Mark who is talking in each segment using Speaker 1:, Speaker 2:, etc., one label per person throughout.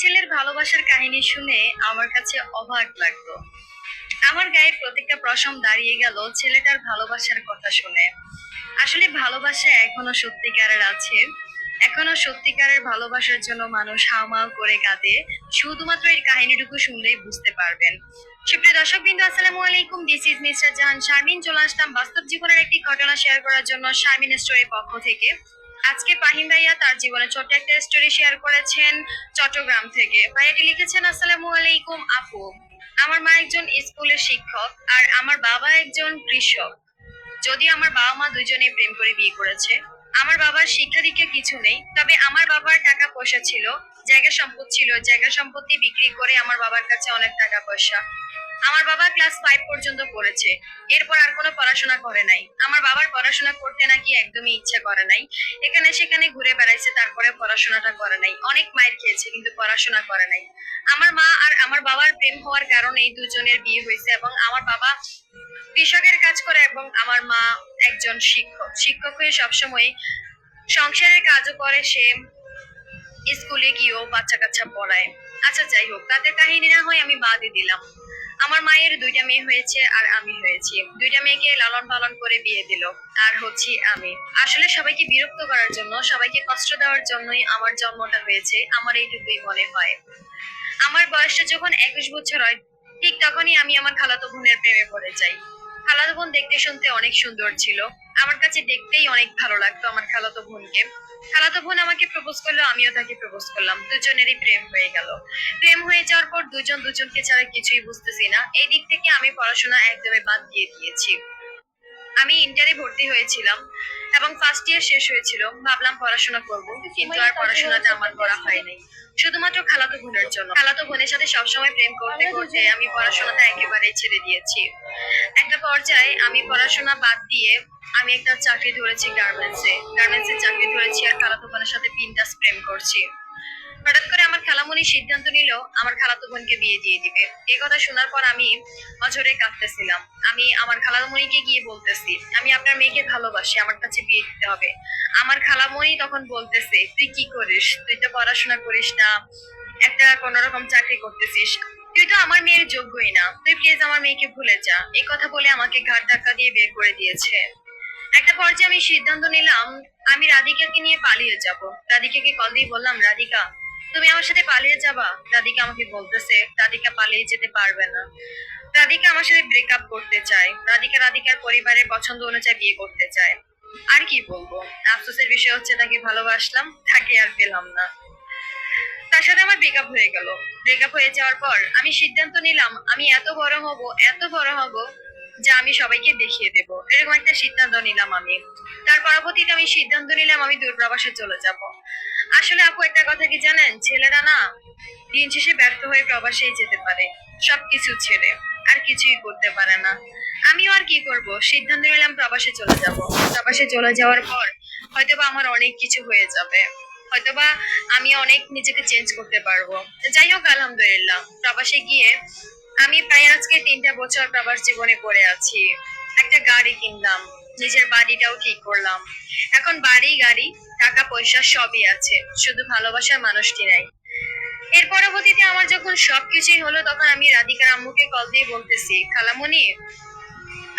Speaker 1: ছেলের ভালোবাসার কাহিনী শুনে আমার কাছে অবাক লাগতো আমার গায়ে প্রত্যেকটা প্রশম দাঁড়িয়ে গেল ছেলেটার ভালোবাসার কথা শুনে। আসলে ভালোবাসা এখনও সত্যিকারের আছে। এখনও সত্যিকারের ভালোবাসার জন্য মানুষ হাওমাও করে কাঁদে। শুধুমাত্র এই কাহিনীটুকু শুনলেই বুঝতে পারবেন। সুপ্রিয় দর্শক বিন্দু আসসালামু আলাইকুম। This is mister Jahan Sharmin চলে আসলাম বাস্তব জীবনের একটি ঘটনা শেয়ার করার জন্য শারমিন স্টোরের পক্ষ থেকে। আজকে পাহিম ভাইয়া তার জীবনে ছোট্ট একটা স্টোরি শেয়ার করেছেন চট্টগ্রাম থেকে। ভাইয়াটি লিখেছেন, আসসালামু আলাইকুম আপু। আমার মা একজন স্কুলের শিক্ষক আর আমার বাবা একজন কৃষক। যদি আমার বাবা মা দুজনেই প্রেম করে বিয়ে করেছে। আমার বাবার শিক্ষা দীক্ষা কিছু নেই, তবে আমার বাবার টাকা পয়সা ছিল, জায়গা সম্পদ ছিল। জায়গা সম্পত্তি বিক্রি করে আমার বাবার কাছে অনেক টাকা পয়সা আমার বাবা ক্লাস ফাইভ পর্যন্ত পড়েছে। এরপর আর কোনো পড়াশোনা করে নাই। আমার বাবার পড়াশোনা করতে নাকি একদমই ইচ্ছা করে নাই। এখানে সেখানে ঘুরে বেড়াইছে তারপরে পড়াশোনাটা করে নাই। অনেক মায়ের খেয়েছে, কিন্তু পড়াশোনা করে নাই। আমার মা আর আমার বাবার প্রেম হওয়ার কারণেই দুজনের বিয়ে হয়েছে এবং আমার বাবা কৃষকের কাজ করে এবং আমার মা একজন শিক্ষক। শিক্ষক হয়ে সবসময় সংসারের কাজও করে, সে স্কুলে গিয়েও বাচ্চা কাচ্চা পড়ায়। আচ্ছা যাই হোক, তাদের কাহিনী না হয় আমি বাদই দিলাম। আমার মায়ের দুইটা মেয়ে হয়েছে আর আমি হয়েছি। দুইটা মেয়েকে লালন পালন করে বিয়ে দিল। আর হচ্ছি আমি। আসলে সবাইকে বিরক্ত করার জন্য, সবাইকে কষ্ট দেওয়ার জন্যই আমার জন্মটা হয়েছে, আমার এইটুকুই মনে হয়। আমার বয়সটা যখন একুশ বছর হয়, ঠিক তখনই আমি আমার খালাতো বোনের প্রেমে পড়ে যাই। খালাতো বোন দেখতে শুনতে অনেক সুন্দর ছিল। আমার কাছে দেখতেই অনেক ভালো লাগতো আমার খালাতো বোনকে। খালাতো বোন আমাকে প্রপোজ করল, আমিও তাকে প্রপোজ করলাম। দুজনেরই প্রেম হয়ে গেল। প্রেম হয়ে যাওয়ার পর দুজন দুজনকে ছাড়া কিছুই বুঝতেছি না। এই দিক থেকে আমি পড়াশোনা একদমই বাদ দিয়ে দিয়েছি। আমি ইন্টারে ভর্তি হয়েছিলাম। এবং ফার্স্ট ইয়ার শেষ হয়েছিল, ভাবলাম পড়াশোনা করব, কিন্তু আর পড়াশোনাটা আমার করা হয়নি শুধুমাত্র খালাতো বোনের জন্য। খালাতো বোনের সাথে সবসময় প্রেম করতে করতে আমি পড়াশোনাটা একেবারে ছেড়ে দিয়েছি। একটা পর্যায়ে আমি পড়াশোনা বাদ দিয়ে আমি একটা চাকরি ধরেছি গার্মেন্টসে গার্মেন্টসে চাকরি ধরেছি আর খালাতো বোনের সাথে বিন্দাস প্রেম করছি। হঠাৎ করে আমার খালামণি সিদ্ধান্ত নিল, আমার খালাতো বোনকে বিয়ে দিয়ে দিবে। এই কথা শোনার পর আমি অঝরে কাঁদতেছিলাম। আমি আমার খালামণিকে গিয়ে বলতেছি, আমি আপনার মেয়েকে ভালোবাসি, আমার কাছে বিয়ে দিতে হবে। আমার খালামণি তখন বলতেছে, তুই কি করিস? তুই তো পড়াশোনা করিস না, একটা কোন রকম চাকরি করতেছিস। তুই তো আমার মেয়ের যোগ্যই না। তুই প্লিজ আমার মেয়েকে ভুলে যা। এই কথা বলে আমাকে ঘাট ধাক্কা দিয়ে বের করে দিয়েছে। একটা পর্যায়ে আমি সিদ্ধান্ত নিলাম, আমি রাধিকাকে নিয়ে পালিয়ে যাব। রাধিকাকে কল দিয়ে বললাম, রাধিকা তুমি আমার সাথে পালিয়ে যাবা। রাধিকা আমাকে বলতেছে রাধিকা পালিয়ে যেতে পারবে না। রাধিকা আমার সাথে ব্রেকআপ করতে চায়। রাধিকা রাধিকার পরিবারের পছন্দ অনুযায়ী বিয়ে করতে চায়। আর কি বলব? আফসোসের বিষয় হচ্ছে তাকে ভালোবাসলাম, তাকে আর পেলাম না। তার সাথে আমার ব্রেকআপ হয়ে গেল। ব্রেকআপ হয়ে যাওয়ার পর আমি সিদ্ধান্ত নিলাম, আমি এত বড় হব, এত বড় হব যা আমি সবাইকে দেখিয়ে দেব। এরকম একটা সিদ্ধান্ত নিলাম আমি। তার পরবর্তীতে আমি সিদ্ধান্ত নিলাম আমি দূরপ্রবাসে চলে যাব। আসলে আপু, একটা কথা কি জানেন? ছেলেরা না, দিন শেষে ব্যর্থ হয়ে প্রবাসেই যেতে পারে। সবকিছু ছেড়ে, আর কিছুই করতে পারে না। আমিও আর কি করব? সিদ্ধান্ত নিলাম প্রবাসে চলে যাব। প্রবাসে চলে যাওয়ার পর হয়তোবা আমার অনেক কিছু হয়ে যাবে। হয়তোবা আমি অনেক নিজেকে চেঞ্জ করতে পারব। যাই হোক, আলহামদুলিল্লাহ। প্রবাসে গিয়ে আমি প্রায় আজকে তিনটা বছর প্রবাস জীবনে পড়ে আছি। একটা গাড়ি কিনলাম। নিজের বাড়িটাও ঠিক করলাম। এখন বাড়ি, গাড়ি, টাকা, পয়সা সবই আছে, শুধু ভালোবাসার মানুষটি নাই। এর পরবর্তীতে আমার যখন সবকিছুই হলো, তখন আমি রাধিকার আম্মুকে কল দিয়ে বলতেছি খালামণি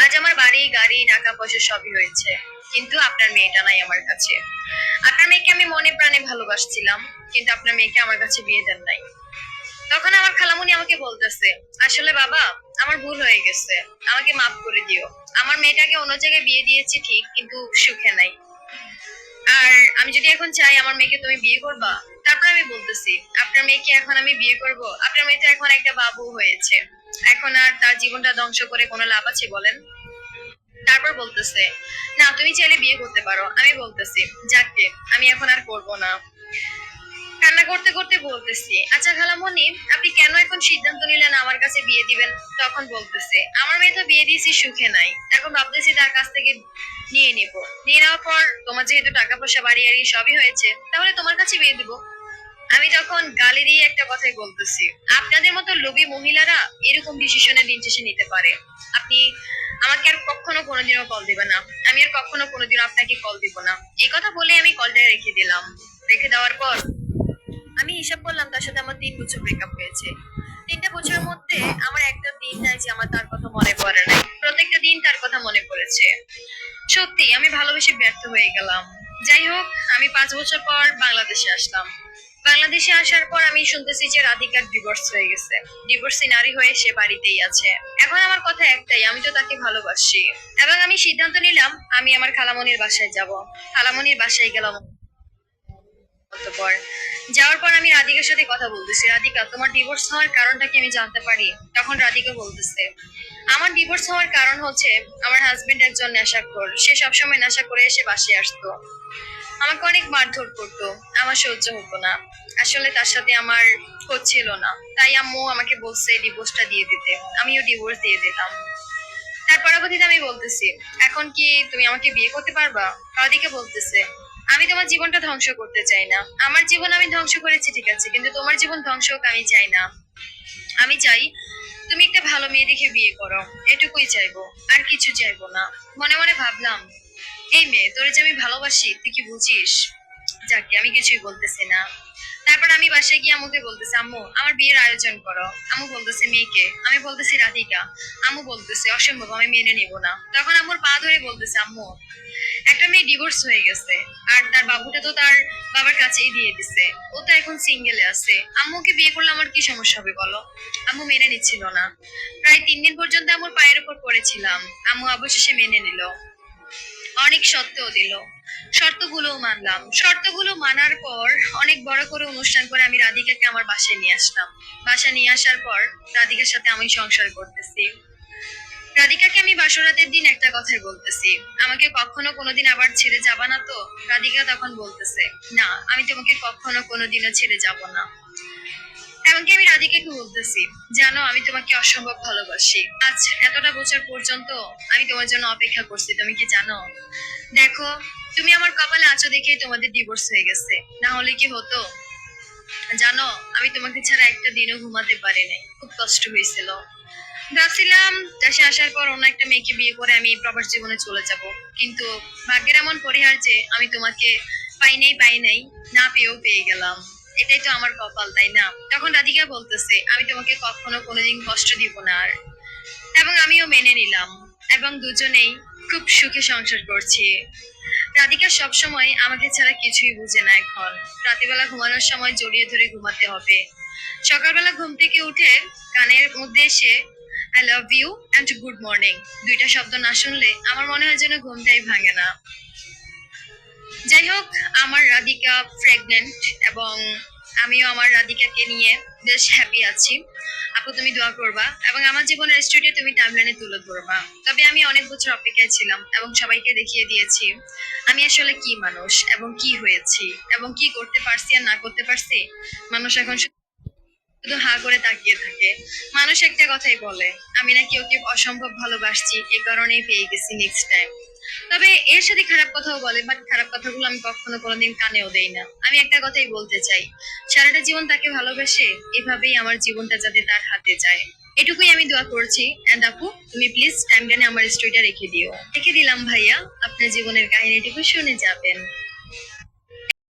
Speaker 1: আজ আমার বাড়ি, গাড়ি, টাকা, পয়সা সবই হয়েছে, কিন্তু আপনার মেয়েটা নাই আমার কাছে। আপনার মেয়েকে আমি মনে প্রাণে ভালোবাসছিলাম, কিন্তু আপনার মেয়েকে আমার কাছে বিয়ে দেন নাই। তখন আমার খালামুনি আমাকে বলতেছে, আসলে বাবা আমার ভুল হয়ে গেছে। আমাকে মাফ করে দিও। আমার মেয়েটাকে অন্য জায়গায় বিয়ে দিয়েছি ঠিক, কিন্তু সুখে নাই। আর আমি যদি এখন চাই আমার মেয়েকে তুমি বিয়ে করবা, তারপর আমি বলতেছি, আপনার মেয়েকে এখন আমি বিয়ে করব। আপনার মেয়ে তো এখন একটা বাবু হয়েছে। এখন আর তার জীবনটা ধ্বংস করে কোনো লাভ আছে বলেন? তারপর বলতেছে, না, তুমি চাইলে বিয়ে করতে পারো। আমি বলতেছি, যাকে আমি এখন আর করব না। কান্না করতে করতে বলতেছি আচ্ছা খালামণি আপনি কেন এখন সিদ্ধান্ত নিলেন আমার কাছে বিয়ে দিবেন? তখন বলতেছে, আমার মেয়ে তো বিয়ে দিয়েছি, সুখে নাই। এখন ভাবতেছি তার কাছ থেকে নিয়ে নিব। নিয়ে নেওয়ার পর তোমার যেহেতু টাকা পয়সা বাড়ি আড়ি সবই হয়েছে, তাহলে তোমার কাছে বিয়ে দিব। আমি তখন গালি দিয়ে একটা কথাই বলতেছি, আপনাদের মতো লোভী মহিলারা এরকম ডিসিশনে দিন শেষে নিতে পারে। আপনি আমাকে আর কখনো কোনোদিনও কল দিবে না। আমি আর কখনো কোনোদিনও আপনাকে কল দিব না। এই কথা বলে আমি কলটা রেখে দিলাম। রেখে দেওয়ার পর আমি হিসাব করলাম তার সাথে আমার তিন বছর ব্রেকআপ হয়েছে। তিনটা বছরের মধ্যে আমার একটা দিন নাই যে আমার তার কথা মনে পড়ে নাই। প্রত্যেকটা দিন তার কথা মনে পড়েছে। সত্যি, আমি ভালোবেসে ব্যর্থ হয়ে গেলাম। যাই হোক, আমি পাঁচ বছর পর বাংলাদেশে আসলাম। বাংলাদেশে আসার পর আমি শুনতেছি যে রাধিকার ডিভোর্স হয়ে গেছে। ডিভোর্সি নারী হয়ে সে বাড়িতেই আছে। এখন আমার কথা একটাই, আমি তো তাকে ভালোবাসি। এবং আমি সিদ্ধান্ত নিলাম, আমি আমার খালামনির বাসায় যাব। খালামনির বাসায় গেলাম। অতঃপর যাওয়ার পর আমি রাধিকার সাথে কথা বলতেছি। রাধিকা, তোমার ডিভোর্স হওয়ার কারণটা কি আমি জানতে পারি? তখন রাধিকা বলতেছে, আমার ডিভোর্স হওয়ার কারণ হচ্ছে আমার হাজবেন্ড একজন নেশাখোর। সে সবসময় নেশা করে এসে বাসে আসতো। আমাকে অনেক মারধর করতো। আমার সহ্য হতো না। আসলে তার সাথে আমার হচ্ছিল না। তাই আম্মু আমাকে বলছে ডিভোর্সটা দিয়ে দিতে। আমিও ডিভোর্স দিয়ে দিলাম তার পরবর্তীতে আমি বলতেছি, এখন কি তুমি আমাকে বিয়ে করতে পারবা? রাধিকা বলতেছে আমি তোমার জীবনটা ধ্বংস করতে চাই না। আমার জীবন আমি ধ্বংস করেছি, ঠিক আছে, কিন্তু তোমার জীবন ধ্বংস হোক, আমি চাই না। আমি চাই তুমি একটা ভালো মেয়ে দেখে বিয়ে করো। এটুকুই চাইব, আর কিছু চাইব না। মনে মনে ভাবলাম, এই মেয়ে, তোরে যে আমি ভালোবাসি, তুই কি বুঝিস? যাকে, আমি কিছুই বলতেছি না। তারপর আমি বাসায় গিয়ে আম্মুকে বলতেছি, আম্মু, আমার বিয়ের আয়োজন করো। আম্মু বলতেছে, মেয়েকে? আমি বলতেছি, রাধিকা। আম্মু বলতেছে, অসম্ভব, আমি মেনে নিব না। তখন আম্মুর পা ধরে বলতেছে, আম্মু একটা মেয়ে ডিভোর্স হয়ে গেছে, আর তার বাবুটা তো তার বাবার কাছেই দিয়ে দিছে। ও তো এখন সিঙ্গেলে আছে। আম্মুকে বিয়ে করলে আমার কি সমস্যা হবে বলো? আম্মু মেনে নিচ্ছিল না। প্রায় তিন দিন পর্যন্ত আম্মুর পায়ের উপর পড়েছিলাম। আম্মু অবশেষে মেনে নিল। অনেক শর্তও দিল। শর্তগুলোও মানলাম। শর্তগুলো মানার পর অনেক বড় করে অনুষ্ঠান করে আমি রাধিকাকে আমার বাসায় নিয়ে আসলাম। বাসা নিয়ে আসার পর রাধিকার সাথে আমি সংসার করতেছি। রাধিকাকে আমি বাসরাতের দিন একটা কথাই বলতেছি। আমাকে কখনো কোনোদিন আবার ছেড়ে যাবা না তো? রাধিকা তখন বলতেছে, না, আমি তোমাকে কখনো কোনোদিনও ছেড়ে যাব না। এমনকি আমি রাধিকাকে বলতেছি, জানো, আমি তোমাকে অসম্ভব ভালোবাসি। আজ এতটা বছর পর্যন্ত আমি তোমার জন্য অপেক্ষা করছি, তুমি কি জানো? দেখো, তুমি আমার কপালে আছো দেখেই তোমাদের ডিভোর্স হয়ে গেছে। না হলে কি হতো? জানো, আমি তোমাকে ছাড়া একটা দিনও ঘুমাতে পারি নাই খুব কষ্ট হয়েছিল। ভাবছিলাম, দেশে আসার পর অন্য একটা মেয়েকে বিয়ে করে আমি প্রবাস জীবনে চলে যাব। কিন্তু ভাগ্যের এমন পরিহার যে আমি তোমাকে পাই নাই পাই নাই, না পেয়েও পেয়ে গেলাম। এটাই তো আমার কপাল, তাই না? তখন রাধিকা বলতেছে, আমি তোমাকে কখনো কোনোদিন কষ্ট দিব না আর। এবং আমিও মেনে নিলাম। এবং দুজনেই খুব সুখে সংসার করছি। রাধিকা সবসময় আমাকে ছাড়া কিছুই বুঝে না এখন। রাতেবেলা ঘুমানোর সময় জড়িয়ে ধরে ঘুমাতে হবে। সকালবেলা ঘুম থেকে উঠে কানের মধ্যে এসে I love you and good morning দুইটা শব্দ না শুনলে আমার মনে হয় যেন ঘুমটাই ভাঙে না। যাই হোক, আমার রাধিকা প্রেগনেন্ট এবং আমিও আমার রাধিকাকে নিয়ে বেশ হ্যাপি আছি। আপু, তুমি দোয়া করবা এবং আমার জীবনের স্টুডিও তুমি টাইমলাইনে তুলে ধরবা। তবে আমি অনেক বছর অপেক্ষায় ছিলাম এবং সবাইকে দেখিয়ে দিয়েছি আমি আসলে কি মানুষ এবং কি হয়েছি এবং কি করতে পারছি আর না করতে পারছি। মানুষ এখন শুধু হা করে তাকিয়ে থাকে। মানুষ একটা কথাই বলে, আমি নাকি ওকে অসম্ভব ভালোবাসছি এই কারণেই পেয়ে গেছি নেক্সট টাইম তবে এর সাথে খারাপ কথাও বলে বাট খারাপ কথাগুলো আমি কখনো কোনোদিন কানেও দেই না। আমি একটা কথাই বলতে চাই, সারাটা জীবন তাকে ভালোবেসে? এভাবেই আমার জীবনটা যাতে তার হাতে যায়। এটুকুই আমি দোয়া করছি। এন্ড আপু, তুমি প্লিজ টাইম আমার স্টোরিটা রেখে দিও। রেখে দিলাম ভাইয়া, আপনার জীবনের কাহিনীটুকু শুনে যাবেন।